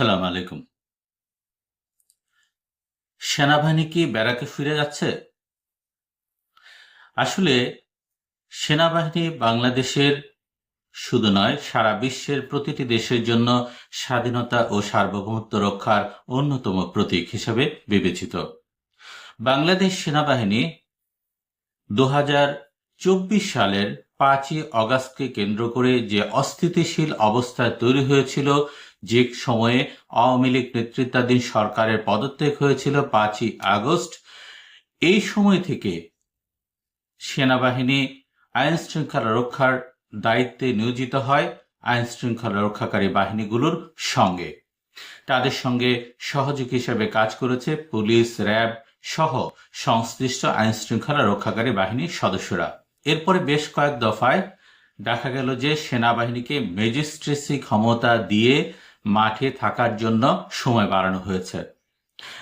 আসসালামু আলাইকুম। সেনাবাহিনী কি ব্যারাকে ফিরে যাচ্ছে? আসলে সেনাবাহিনী বাংলাদেশের শুধু নয়, সারা বিশ্বের প্রতিটি দেশের জন্য স্বাধীনতা ও সার্বভৌমত্ব রক্ষার অন্যতম প্রতীক হিসেবে বিবেচিত। বাংলাদেশ সেনাবাহিনী দু চব্বিশ সালের পাঁচই অগাস্টকে কেন্দ্র করে যে অস্থিতিশীল অবস্থা তৈরি হয়েছিল যে সময়ে আওয়ামী লীগ নেতৃত্বাধীন সরকারের পদত্যাগ হয়েছিল পাঁচই আগস্ট, এই সময় থেকে সেনাবাহিনী আইন শৃঙ্খলা রক্ষার দায়িত্বে নিয়োজিত হয় আইন শৃঙ্খলা রক্ষাকারী বাহিনীগুলোর সঙ্গে। তাদের সঙ্গে সহযোগী হিসেবে কাজ করেছে পুলিশ, র্যাব সহ সংশ্লিষ্ট আইন শৃঙ্খলা রক্ষাকারী বাহিনীর সদস্যরা। এরপরে বেশ কয়েক দফায় দেখা গেল যে সেনাবাহিনীকে ম্যাজিস্ট্রেসি ক্ষমতা দিয়ে মাঠে থাকার জন্য সময় বাড়ানো হয়েছে।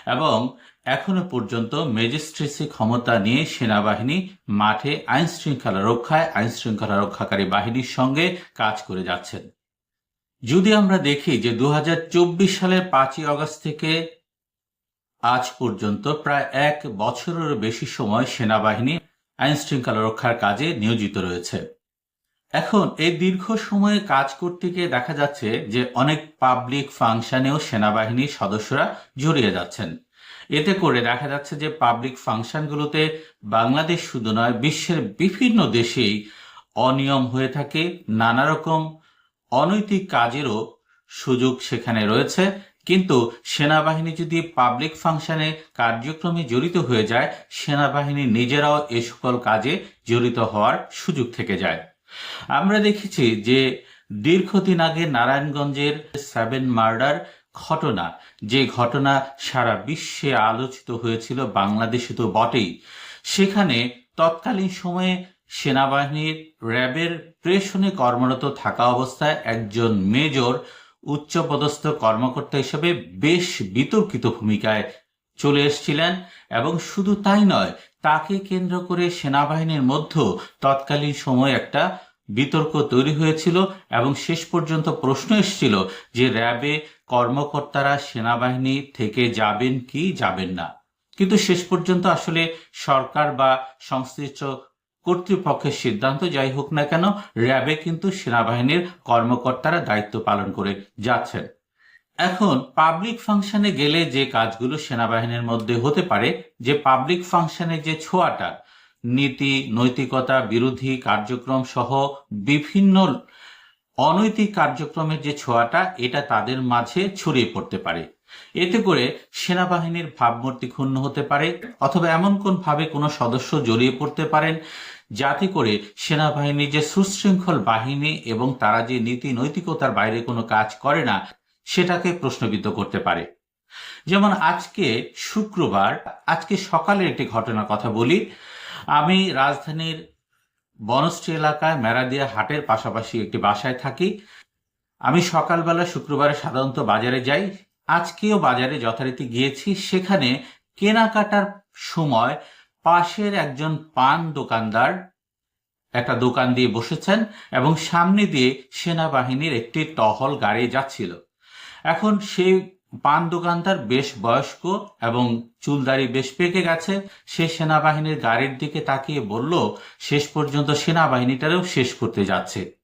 এবং এখনও পর্যন্ত ম্যাজিস্ট্রেসি ক্ষমতা নিয়ে সেনাবাহিনী মাঠে আইন শৃঙ্খলা রক্ষায় আইন শৃঙ্খলা রক্ষাকারী বাহিনীর সঙ্গে কাজ করে যাচ্ছেন যদি আমরা দেখি যে দু হাজার চব্বিশ সালের পাঁচই আগস্ট থেকে আজ পর্যন্ত প্রায় এক বছরেরও বেশি সময় সেনাবাহিনী আইন শৃঙ্খলা রক্ষার কাজে নিয়োজিত রয়েছে। এখন এই দীর্ঘ সময়ে কাজ করতে গিয়ে দেখা যাচ্ছে যে অনেক পাবলিক ফাংশনেও সেনাবাহিনীর সদস্যরা জড়িয়ে যাচ্ছেন। এতে করে দেখা যাচ্ছে যে পাবলিক ফাংশনগুলোতে বাংলাদেশ শুধু নয়, বিশ্বের বিভিন্ন দেশেই অনিয়ম হয়ে থাকে, নানা রকম অনৈতিক কাজেরও সুযোগ সেখানে রয়েছে। কিন্তু সেনাবাহিনী যদি পাবলিক ফাংশনে কার্যক্রমে জড়িত হয়ে যায়, সেনাবাহিনী নিজেরাও এ সকল কাজে জড়িত হওয়ার সুযোগ থেকে যায়। আমরা দেখেছি যে দীর্ঘদিন আগে নারায়ণগঞ্জের সেভেন মার্ডার ঘটনা, যে ঘটনা সারা বিশ্বে আলোচিত হয়েছিল, বাংলাদেশে তো বটেই। সেখানে তৎকালীন সময়ে সেনাবাহিনীর র্যাবের প্রেষণে কর্মরত থাকা অবস্থায় একজন মেজর, উচ্চপদস্থ কর্মকর্তা হিসেবে বেশ বিতর্কিত ভূমিকায় চলে এসেছিলেন এবং শুধু তাই নয়, তাকে কেন্দ্র করে সেনাবাহিনীর মধ্যে তৎকালীন সময় একটা বিতর্ক তৈরি হয়েছিল এবং শেষ পর্যন্ত প্রশ্ন এসেছিল যে র্যাবে কর্মকর্তারা সেনাবাহিনী থেকে যাবেন কি যাবেন না। কিন্তু শেষ পর্যন্ত আসলে সরকার বা সংশ্লিষ্ট কর্তৃপক্ষের সিদ্ধান্ত যাই হোক না কেন, র্যাবে কিন্তু সেনাবাহিনীর কর্মকর্তারা দায়িত্ব পালন করে যাচ্ছেন। এখন পাবলিক ফাংশনে গেলে যে কাজগুলো সেনাবাহিনীর মধ্যে হতে পারে, যে পাবলিক ফাংশনে যে ছোঁয়াটা, নীতি, নৈতিকতা, বিরোধী কার্যক্রম সহ বিভিন্ন অনৈতিক কার্যক্রমের যে ছোঁয়াটা, এটা তাদের মাঝে ছড়িয়ে পড়তে পারে। এতে করে সেনাবাহিনীর ভাবমূর্তি ক্ষুণ্ণ হতে পারে, অথবা এমন কোন ভাবে কোনো সদস্য জড়িয়ে পড়তে পারেন, যাতে করে সেনাবাহিনী যে সুশৃঙ্খল বাহিনী এবং তারা যে নীতি নৈতিকতার বাইরে কোনো কাজ করে না সেটাকে প্রশ্নবিদ্ধ করতে পারে। যেমন আজকে শুক্রবার, আজকে সকালের একটি ঘটনার কথা বলি। আমি রাজধানীর বনশ্রী এলাকায় মেরাদিয়া হাটের পাশাপাশি একটি বাসায় থাকি। আমি সকালবেলা শুক্রবারে সাধারণত বাজারে যাই। আজকেও বাজারে যথারীতি গিয়েছি। সেখানে কেনাকাটার সময় পাশের একজন পান দোকানদার একটা দোকান দিয়ে বসেছেন এবং সামনে দিয়ে সেনাবাহিনীর একটি টহল গাড়ি যাচ্ছিল। এখন সেই পান দোকানদার বেশ বয়স্ক এবং চুলদারি বেশ পেকে গেছে। সে সেনাবাহিনীর গাড়ির দিকে তাকিয়ে বলল, শেষ পর্যন্ত সেনাবাহিনীটারেও শেষ করতে যাচ্ছে।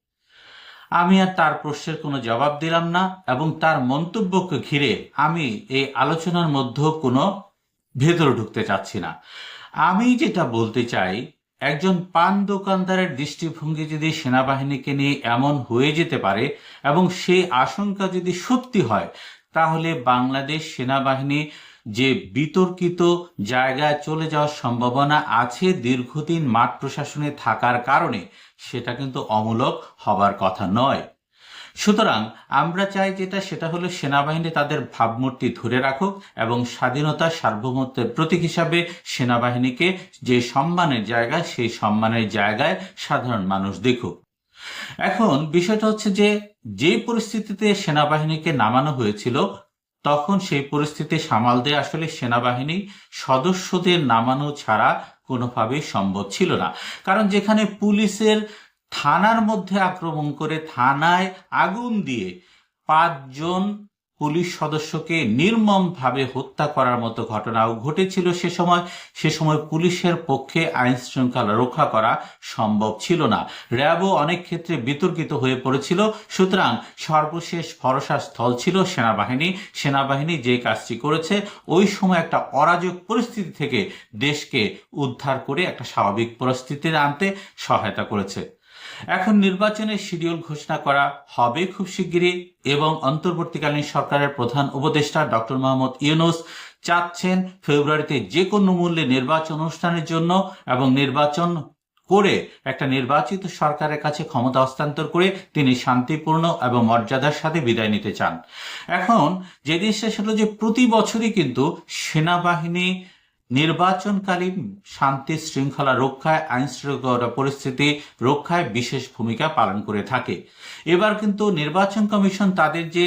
আমি আর তার প্রশ্নের কোনো জবাব দিলাম না এবং তার মন্তব্যকে ঘিরে আমি এই আলোচনার মধ্যেও কোনো ভেতরে ঢুকতে চাচ্ছি না। আমি যেটা বলতে চাই একজন পান দোকানদারের দৃষ্টিভঙ্গি যদি সেনাবাহিনীকে নিয়ে এমন হয়ে যেতে পারে এবং সেই আশঙ্কা যদি সত্যি হয়, তাহলে বাংলাদেশ সেনাবাহিনী যে বিতর্কিত জায়গায় চলে যাওয়ার সম্ভাবনা আছে দীর্ঘদিন মাঠ প্রশাসনে থাকার কারণে, সেটা কিন্তু অমূলক হবার কথা নয়। সুতরাং আমরা চাই যেটা, সেটা হলো সেনাবাহিনী তাদের ভাবমূর্তি ধরে রাখুক এবং স্বাধীনতা সার্বভৌমত্বের প্রতীক হিসাবে সেনাবাহিনীকে যে সম্মানের জায়গা, সেই সম্মানের জায়গায় সাধারণ মানুষ দেখুক। এখন বিষয়টা হচ্ছে যে যে পরিস্থিতিতে সেনাবাহিনীকে নামানো হয়েছিল, তখন সেই পরিস্থিতি সামাল দিয়ে আসলে সেনাবাহিনী সদস্যদের নামানো ছাড়া কোনোভাবেই সম্ভব ছিল না। কারণ যেখানে পুলিশের থানার মধ্যে আক্রমণ করে থানায় আগুন দিয়ে পাঁচজন পুলিশ সদস্যকে নির্মমভাবে হত্যা করার মতো ঘটনাও ঘটেছিল সে সময়। সে সময় পুলিশের পক্ষে আইন শৃঙ্খলা রক্ষা করা সম্ভব ছিল না। র্যাবও অনেক ক্ষেত্রে বিতর্কিত হয়ে পড়েছিল। সুতরাং সর্বশেষ ভরসা স্থল ছিল সেনাবাহিনী। সেনাবাহিনী যে কাজটি করেছে, ওই সময় একটা অরাজক পরিস্থিতি থেকে দেশকে উদ্ধার করে একটা স্বাভাবিক পরিস্থিতিতে আনতে সহায়তা করেছে। এখন নির্বাচনের শিডিউল ঘোষণা করা হবে খুব শিগগিরই এবং অন্তর্বর্তীকালীন সরকারের প্রধান উপদেষ্টা ডক্টর মোহাম্মদ ইউনুস চাচ্ছেন ফেব্রুয়ারিতে যে কোনো মূল্যে নির্বাচন অনুষ্ঠানের জন্য এবং নির্বাচন করে একটা নির্বাচিত সরকারের কাছে ক্ষমতা হস্তান্তর করে তিনি শান্তিপূর্ণ এবং মর্যাদার সাথে বিদায় নিতে চান। এখন যে জিনিসটা সেটা যে প্রতি বছরই কিন্তু সেনাবাহিনী নির্বাচনকালীন শান্তি শৃঙ্খলা রক্ষায় আইন শৃঙ্খলা পরিস্থিতি রক্ষায় বিশেষ ভূমিকা পালন করে থাকে। এবার কিন্তু নির্বাচন কমিশন তাদের যে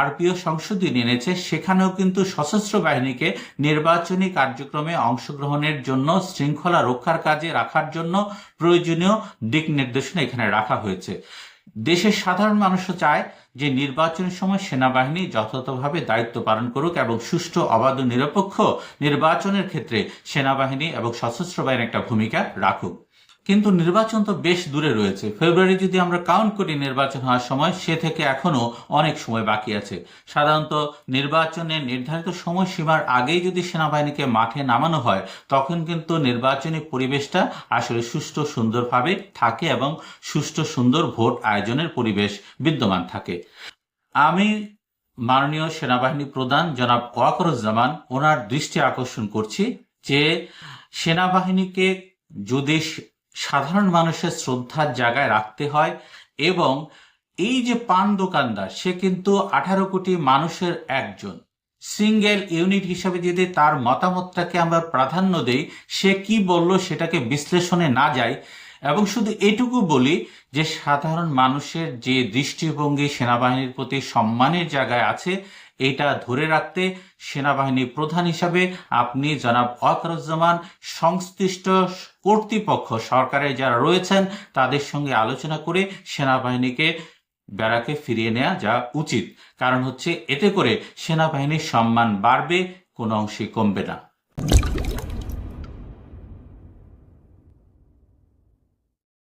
আরপিও সংশোধনী এনেছে সেখানেও কিন্তু সশস্ত্র বাহিনীকে নির্বাচনী কার্যক্রমে অংশগ্রহণের জন্য শৃঙ্খলা রক্ষার কাজে রাখার জন্য প্রয়োজনীয় দিক নির্দেশনা এখানে রাখা হয়েছে। দেশের সাধারণ মানুষও চায় যে নির্বাচনের সময় সেনাবাহিনী যথাযথভাবে দায়িত্ব পালন করুক এবং সুষ্ঠু, অবাধ, নিরপেক্ষ নির্বাচনের ক্ষেত্রে সেনাবাহিনী এবং সশস্ত্র বাহিনী একটা ভূমিকা রাখুক। কিন্তু নির্বাচন তো বেশ দূরে রয়েছে। ফেব্রুয়ারি যদি আমরা কাউন্ট করি নির্বাচন হওয়ার সময়, সে থেকে এখনও অনেক সময় বাকি আছে। সাধারণত নির্বাচনের নির্ধারিত সময়সীমার আগেই যদি সেনাবাহিনীকে মাঠে নামানো হয়, তখন কিন্তু নির্বাচনী পরিবেশটা আসলে সুষ্ঠু সুন্দরভাবে থাকে এবং সুষ্ঠু সুন্দর ভোট আয়োজনের পরিবেশ বিদ্যমান থাকে। আমি মাননীয় সেনাবাহিনী প্রধান জনাব ওয়াকরুজ্জামান, ওনার দৃষ্টি আকর্ষণ করছি যে সেনাবাহিনীকে যদি সাধারণ মানুষের শ্রদ্ধার জায়গায় রাখতে হয় এবং এই যে পান দোকানদার, সে কিন্তু আঠারো কোটি মানুষের একজন। সিঙ্গেল ইউনিট হিসাবে যদি তার মতামতটাকে আমরা প্রাধান্য দেই, সে কি বলল সেটাকে বিশ্লেষণে না যায় এবং শুধু এটুকু বলি যে সাধারণ মানুষের যে দৃষ্টিভঙ্গি সেনাবাহিনীর প্রতি সম্মানের জায়গায় আছে এটা ধরে রাখতে সেনাবাহিনী প্রধান হিসাবে আপনি জনাব অকরুজ্জামান সংশ্লিষ্ট কর্তৃপক্ষ, সরকারে যারা রয়েছেন, তাদের সঙ্গে আলোচনা করে সেনাবাহিনীকে ব্যারাকে ফিরিয়ে নেওয়া যা উচিত। কারণ হচ্ছে, এতে করে সেনাবাহিনীর সম্মান বাড়বে, কোনো অংশে কমবে না।